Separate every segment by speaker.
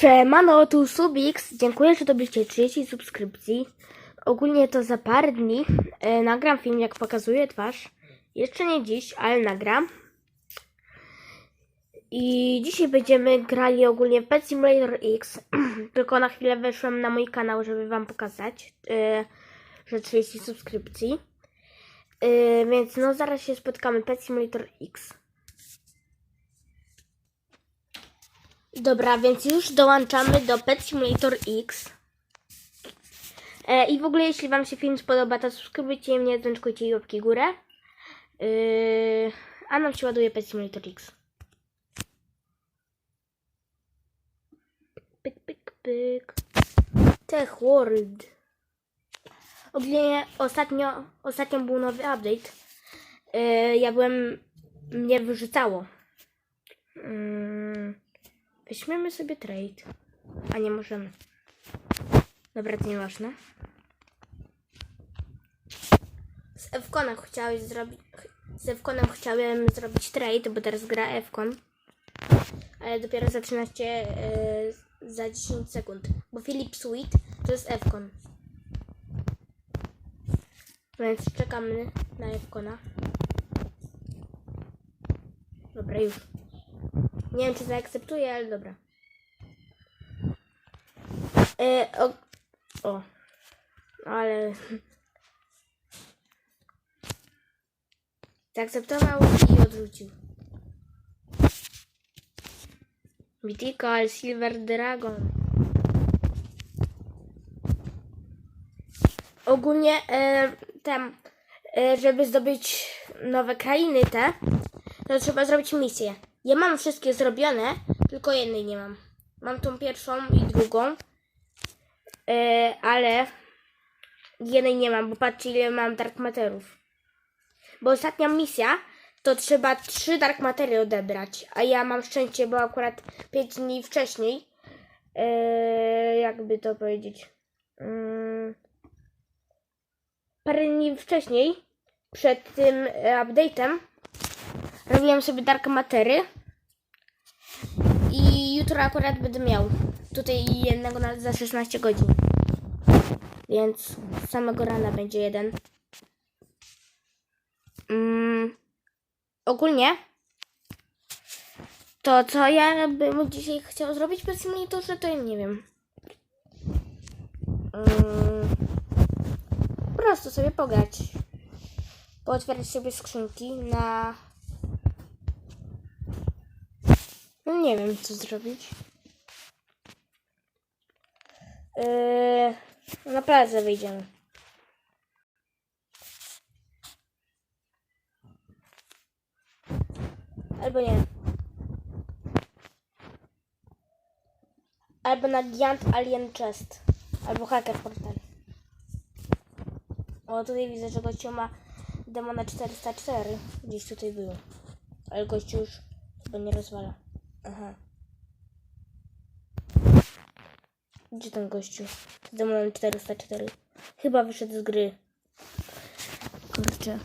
Speaker 1: Siemano, tu Subix. Dziękuję, że dobyliście 30 subskrypcji. Ogólnie to za parę dni e, nagram film, jak pokazuję twarz. Jeszcze nie dziś, ale nagram. I dzisiaj będziemy grali ogólnie Pet Simulator X. Tylko na chwilę weszłam na mój kanał, żeby wam pokazać, e, że 30 subskrypcji. E, więc no zaraz się spotkamy Pet Simulator X. Dobra, więc już dołączamy do Pet Simulator X. E, I w ogóle, jeśli Wam się film spodoba, to subskrybujcie mnie, dzwonczkujcie i łapki górę. Yy, a nam się ładuje Pet Simulator X. Pyk, pyk, pyk. Tech World. Ogólnie ostatnio, ostatnio był nowy update. Yy, ja byłem, mnie wyrzucało. Yy. Weźmiemy sobie trade. A nie możemy. Dobra, to nieważne. Z Fconem chciałeś zrobić. Z chciałem zrobić trade, bo teraz gra Fcon. Ale dopiero za 13 yy, za 10 sekund. Bo Philip Sweet to jest Fcon. Więc czekamy na Fcona. Dobra, już. Nie wiem, czy zaakceptuję, ale dobra. E, o, o. Ale. Zaakceptował i odrzucił. Mythical Silver Dragon. Ogólnie e, tam, e, żeby zdobyć nowe krainy te, to trzeba zrobić misję. Ja mam wszystkie zrobione, tylko jednej nie mam. Mam tą pierwszą i drugą, e, ale jednej nie mam, bo patrzcie ile mam Dark Matterów. Bo ostatnia misja to trzeba trzy Dark Matery odebrać, a ja mam szczęście, bo akurat 5 dni wcześniej, e, jakby to powiedzieć, mm, parę dni wcześniej, przed tym e, update'em, robiłem sobie Dark Matery i jutro akurat będę miał tutaj jednego za 16 godzin. Więc samego rana będzie jeden. Mm, ogólnie to co ja bym dzisiaj chciał zrobić bez simulatorze, to ja nie wiem. Mm, po prostu sobie pograć. Pootwierać sobie skrzynki na No nie wiem, co zrobić. Yy, na plazę wyjdziemy. Albo nie. Albo na Giant Alien Chest. Albo Hacker Portal. O, tutaj widzę, że gościu ma demona 404. Gdzieś tutaj było. Ale gościu już chyba nie rozwala. Aha. Gdzie ten gościu? Z demonem 404. Chyba wyszedł z gry. Kurczę.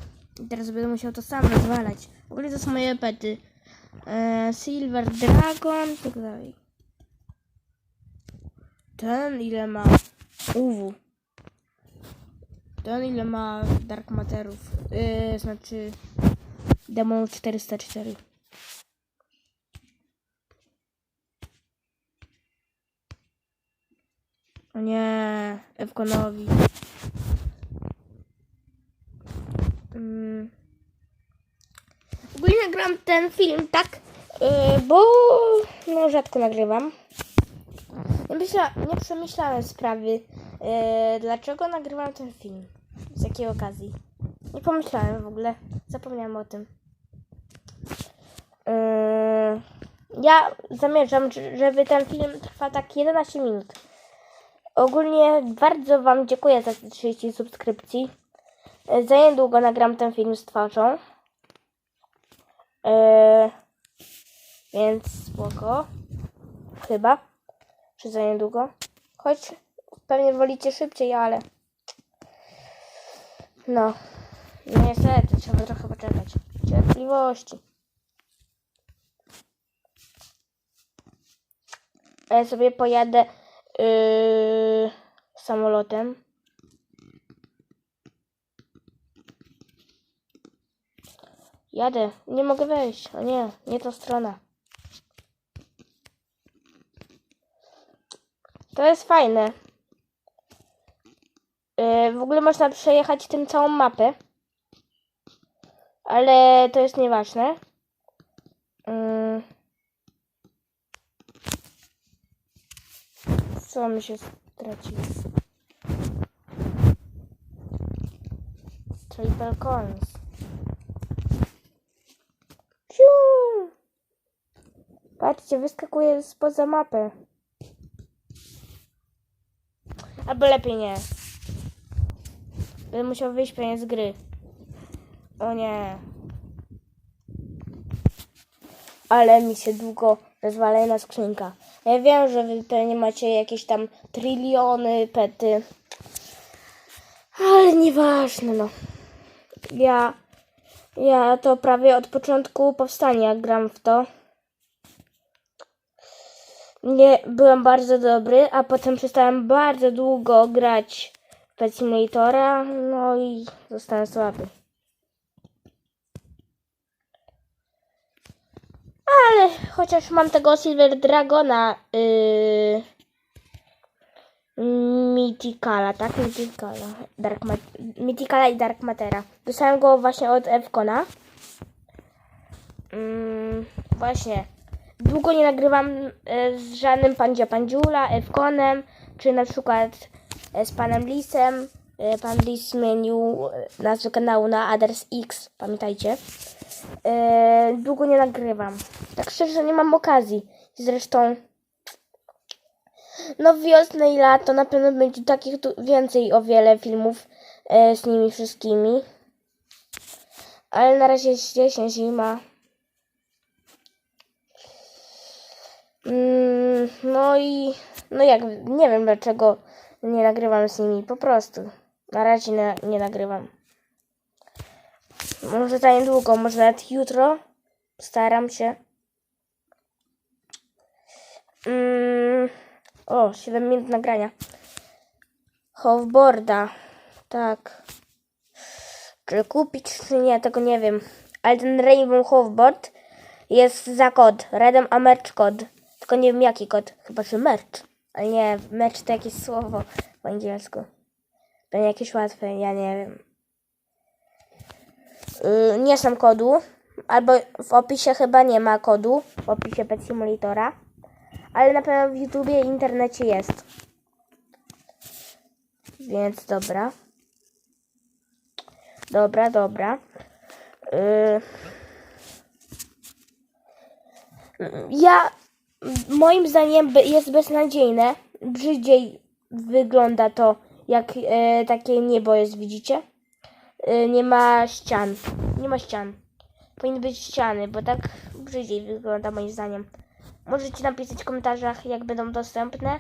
Speaker 1: Teraz będę musiał to sam rozwalać. W ogóle to są moje pety. E, Silver Dragon i tak dalej. Ten ile ma UW. Ten ile ma Dark Matterów. E, znaczy Demon 404. O nie, Ewkonowi. Mm. Ogólnie nagram ten film tak, yy, bo no rzadko nagrywam. Nie, myśla, nie przemyślałem sprawy, yy, dlaczego nagrywam ten film. Z jakiej okazji. Nie pomyślałem w ogóle. Zapomniałam o tym. Yy, ja zamierzam, że- żeby ten film trwa tak 11 minut. Ogólnie bardzo Wam dziękuję za te 30 subskrypcji. E, Za niedługo nagram ten film z twarzą. E, więc spoko. Chyba. Czy za niedługo? Choć pewnie wolicie szybciej, ale... No. No niestety, trzeba trochę poczekać. Cierpliwości. A ja sobie pojadę yy, samolotem. Jadę. Nie mogę wejść. O nie, nie ta strona. To jest fajne. Yy, w ogóle można przejechać tym całą mapę. Ale to jest nieważne. Yy. Co mi się straciło? Triple coins. Ciu! Patrzcie, wyskakuje spoza mapy. Albo lepiej nie. Będę musiał wyjść pewnie z gry. O nie. Ale mi się długo rozwalajna skrzynka. Ja wiem, że wy pewnie macie jakieś tam triliony pety. Ale nieważne, no. Ja, ja to prawie od początku powstania gram w to. Nie, byłem bardzo dobry, a potem przestałem bardzo długo grać w Simulatora, no i zostałem słaby. Ale chociaż mam tego Silver Dragona yy, Mythicala, tak? Mythicala, Dark Ma Mythicala i Dark Matera. Dostałem go właśnie od Evkona. Mm, właśnie. Długo nie nagrywam e, z żadnym Pandzia Pandziula, Evkonem, czy na przykład e, z panem Lisem. E, Pan Lis zmienił nazwę kanału na Others X, pamiętajcie. E, długo nie nagrywam. Tak szczerze nie mam okazji. Zresztą no wiosnę i lato na pewno będzie takich więcej o wiele filmów e, z nimi wszystkimi. Ale na razie jest jesień, zima. Mm, no i no jak nie wiem dlaczego nie nagrywam z nimi, po prostu. Na razie nie, nie nagrywam. Może za niedługo, może nawet jutro. Staram się. Mm, o, 7 minut nagrania. Hoverboarda. Tak. Czy kupić, czy nie, tego nie wiem. Ale ten Rainbow Hoverboard jest za kod. Redem a merch kod. Tylko nie wiem jaki kod. Chyba, że merch. Ale nie, merch to jakieś słowo po angielsku. Będzie jakieś łatwe, ja nie wiem. Yy, nie znam kodu. Albo w opisie chyba nie ma kodu. W opisie Pet Simulatora. Ale na pewno w YouTubie i internecie jest. Więc dobra. Dobra, dobra. Yy. Ja, moim zdaniem, jest beznadziejne. Brzydziej wygląda to, jak e, takie niebo jest, widzicie? E, nie ma ścian. Nie ma ścian. Powinny być ściany, bo tak brzydziej wygląda moim zdaniem. Możecie napisać w komentarzach, jak będą dostępne.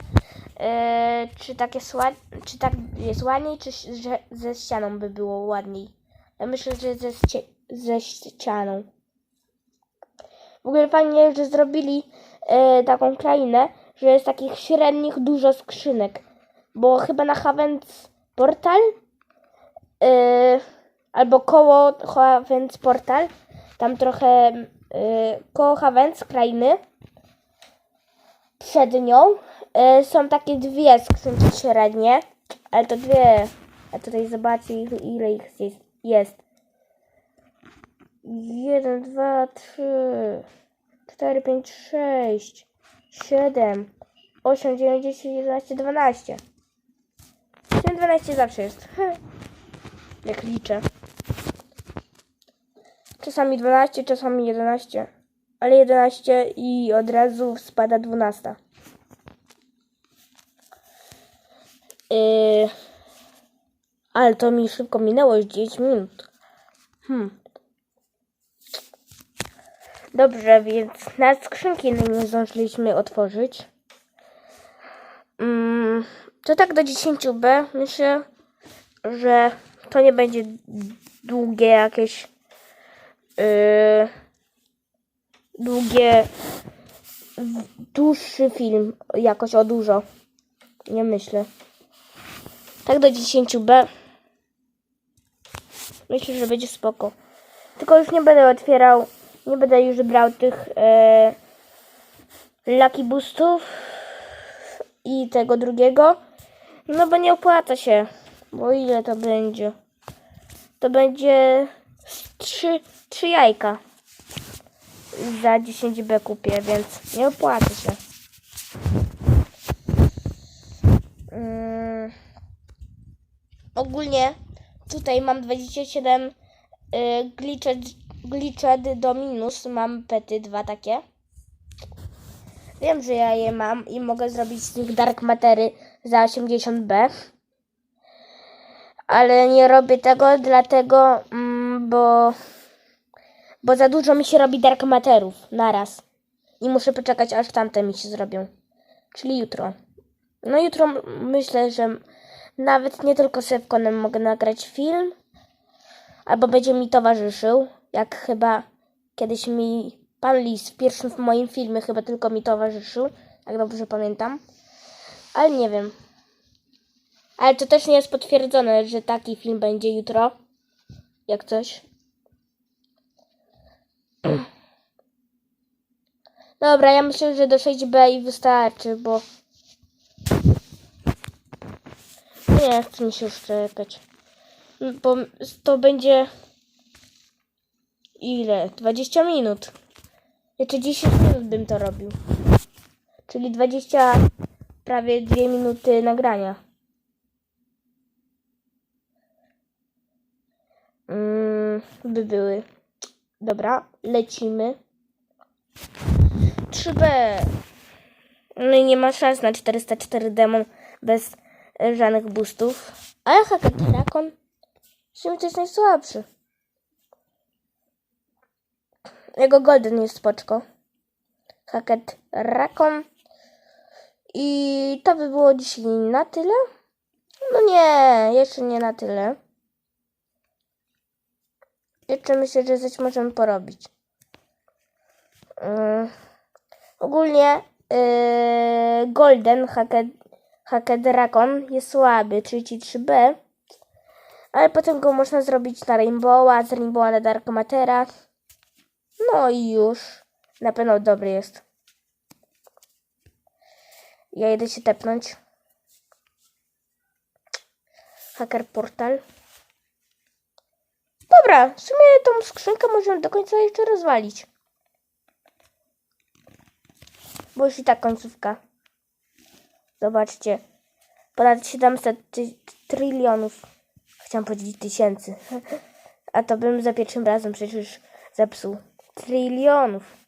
Speaker 1: E, czy tak ład... czy tak jest ładniej, czy że ze ścianą by było ładniej. Ja myślę, że ze, ze ścianą. W ogóle fajnie, że zrobili e, taką krainę, że jest takich średnich dużo skrzynek. Bo chyba na Havens Portal e, albo koło Havens Portal, tam trochę e, koło Havens krainy przed nią e, są takie dwie skrzynki średnie, ale to dwie. A tutaj zobaczcie ile ich jest. jest. Jeden, dwa, trzy, cztery, pięć, sześć, siedem, osiem, dziewięć, dziesięć, jedenaście, dwanaście. Ten dwanaście zawsze jest. Jak liczę. Czasami 12, czasami 11. Ale 11 i od razu spada 12. Yy, ale to mi szybko minęło już 10 minut. Hmm. Dobrze, więc na skrzynki nie zdążyliśmy otworzyć. Mm, to tak do 10b. Myślę, że to nie będzie długie jakieś yy, długie dłuższy film, jakoś o dużo. Nie myślę. Tak do 10b. Myślę, że będzie spoko. Tylko już nie będę otwierał, nie będę już brał tych e, Lucky Boostów i tego drugiego. No bo nie opłaca się. Bo ile to będzie? To będzie z trzy, trzy jajka. Za 10b kupię, więc nie opłaca się. Mm. Ogólnie tutaj mam 27 y, glitched, glitched do minus. Mam pety dwa takie. Wiem, że ja je mam i mogę zrobić z nich dark matery za 80b. Ale nie robię tego dlatego, mm, bo, bo za dużo mi się robi dark materów naraz. I muszę poczekać, aż tamte mi się zrobią. Czyli jutro. No jutro myślę, że nawet nie tylko z Sewkonem mogę nagrać film, albo będzie mi towarzyszył, jak chyba kiedyś mi pan Lis w pierwszym w moim filmie chyba tylko mi towarzyszył, jak dobrze pamiętam. Ale nie wiem. Ale to też nie jest potwierdzone, że taki film będzie jutro. Jak coś. Dobra, ja myślę, że do 6B i wystarczy, bo nie chce mi się już czekać. Bo to będzie ile? 20 minut. Jeszcze 10 minut bym to robił. Czyli 20 prawie 2 minuty nagrania. Mm, by były. Dobra, lecimy. 3B. No i nie ma szans na 404 demon bez żadnych boostów. Ale sumie to jest najsłabszy. Jego Golden jest spoczko. Hacket Rakon. I to by było dzisiaj na tyle. No nie, jeszcze nie na tyle. Jeszcze myślę, że coś możemy porobić. Yy, ogólnie yy, Golden Hacket Dragon jest słaby, 33B. Ale potem go można zrobić na Rainbowa, z Rainbowa na Dark Matera. No i już. Na pewno dobry jest. Ja idę się tepnąć. Hacker Portal. Dobra, w sumie tą skrzynkę możemy do końca jeszcze rozwalić. Bo już i tak końcówka. Zobaczcie. Ponad 700 ty- trylionów. Chciałam powiedzieć tysięcy. A to bym za pierwszym razem przecież zepsuł. Trylionów.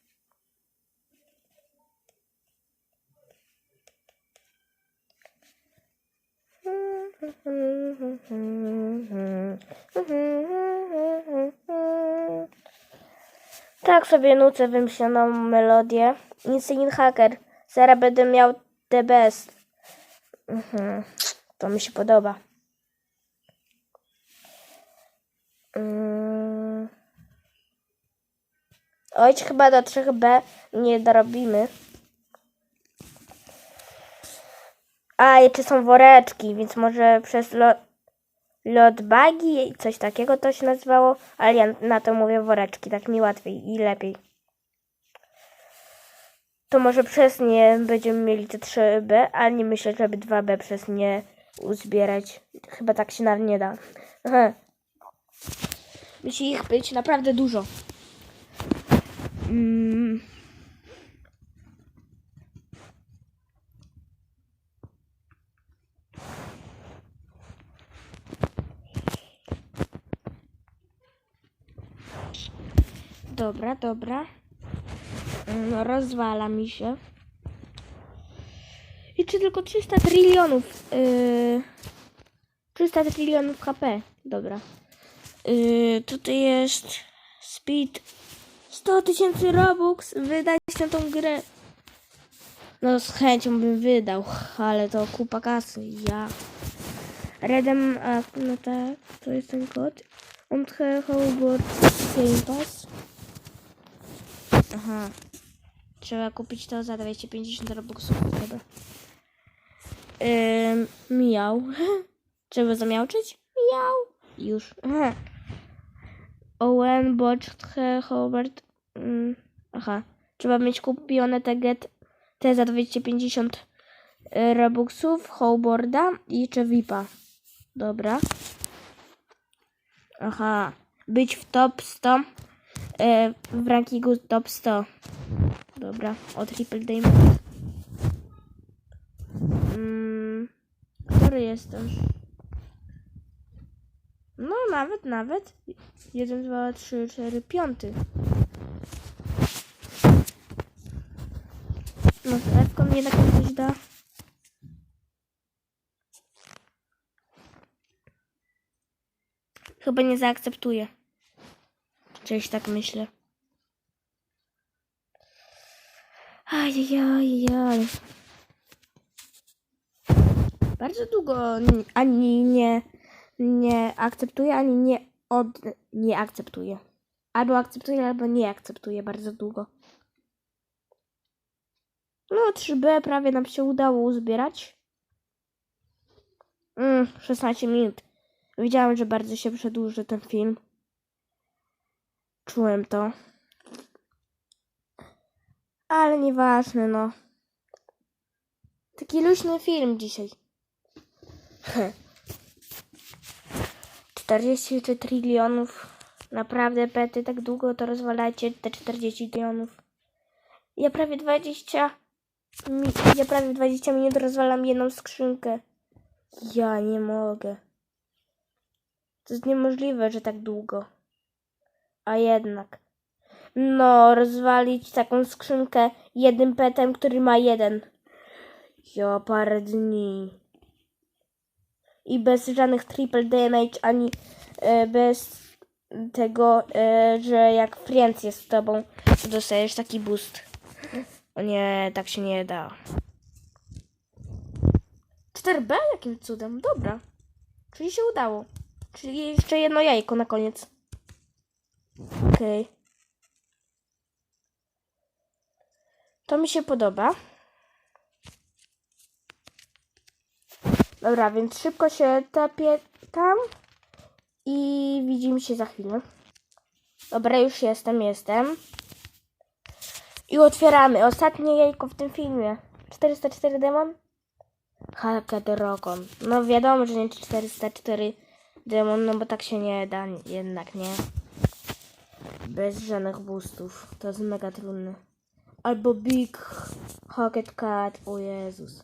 Speaker 1: Tak sobie nucę wymyśloną melodię. Insane Hacker. Zaraz będę miał the best. Mhm. To mi się podoba. Mm. Oj, chyba do 3B nie dorobimy. A, jeszcze są woreczki, więc może przez lot, lot bagi, coś takiego to się nazywało, ale ja na to mówię woreczki, tak mi łatwiej i lepiej. To może przez nie będziemy mieli te 3B, ale nie myślę, żeby 2B przez nie uzbierać. Chyba tak się nawet nie da. Musi ich być naprawdę dużo. Mm. Dobra, dobra. No, rozwala mi się. I czy tylko 300 trylionów. Yy, 300 trylionów HP. Dobra. Yy, tutaj jest speed 100 tysięcy robux. Wydać na tą grę. No z chęcią bym wydał, ale to kupa kasy. Ja. Redem, a no tak, to jest ten kod. On Hogwarts Game Pass. Aha. Trzeba kupić to za 250 robuxów. Dobra. Ym, miał. Trzeba zamiałczyć? Miał. Już. Aha. Owen, Bocztche, Howard. Mm, aha. Trzeba mieć kupione te get te za 250 y, robuxów, Howboarda i jeszcze VIPa. Dobra. Aha. Być w top 100. E, w rankingu top 100. Dobra, o triple diamond. Mm, który jestem? No, nawet, nawet. 1, 2, 3, 4, 5. No, F-ką mnie tak coś da. Chyba nie zaakceptuję. Coś tak myślę. Ajajajaj. Bardzo długo ani nie, nie akceptuję, ani nie od... nie akceptuję. Albo akceptuję, albo nie akceptuję bardzo długo. No, 3B prawie nam się udało uzbierać. Mm, 16 minut. Wiedziałam, że bardzo się przedłuży ten film. Czułem to. Ale nieważne, no. Taki luźny film dzisiaj. 43 trylionów. Naprawdę, pety, tak długo to rozwalacie te 40 trylionów. Ja prawie 20... Mi, ja prawie 20 minut rozwalam jedną skrzynkę. Ja nie mogę. To jest niemożliwe, że tak długo. A jednak. No, rozwalić taką skrzynkę jednym petem, który ma jeden. Ja parę dni. I bez żadnych triple damage, ani e, bez tego, e, że jak Friends jest z tobą, to dostajesz taki boost. O nie, tak się nie da. 4B? Jakim cudem? Dobra. Czyli się udało. Czyli jeszcze jedno jajko na koniec. Okej. To mi się podoba. Dobra, więc szybko się tapię tam i widzimy się za chwilę. Dobra, już jestem, jestem. I otwieramy ostatnie jajko w tym filmie. 404 demon? Halka Dragon. No wiadomo, że nie 404 demon, no bo tak się nie da jednak, nie? Bez żadnych boostów. To jest mega trudne. Albo Big Hocket Cat. O Jezus.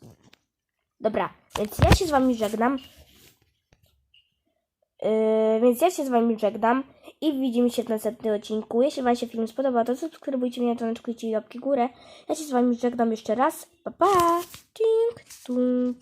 Speaker 1: Dobra, więc ja się z wami żegnam. Yy, więc ja się z wami żegnam i widzimy się w następnym odcinku. Jeśli wam się film spodobał, to subskrybujcie mnie na toneczku i łapki górę. Ja się z wami żegnam jeszcze raz. Pa pa! Tink, tunk.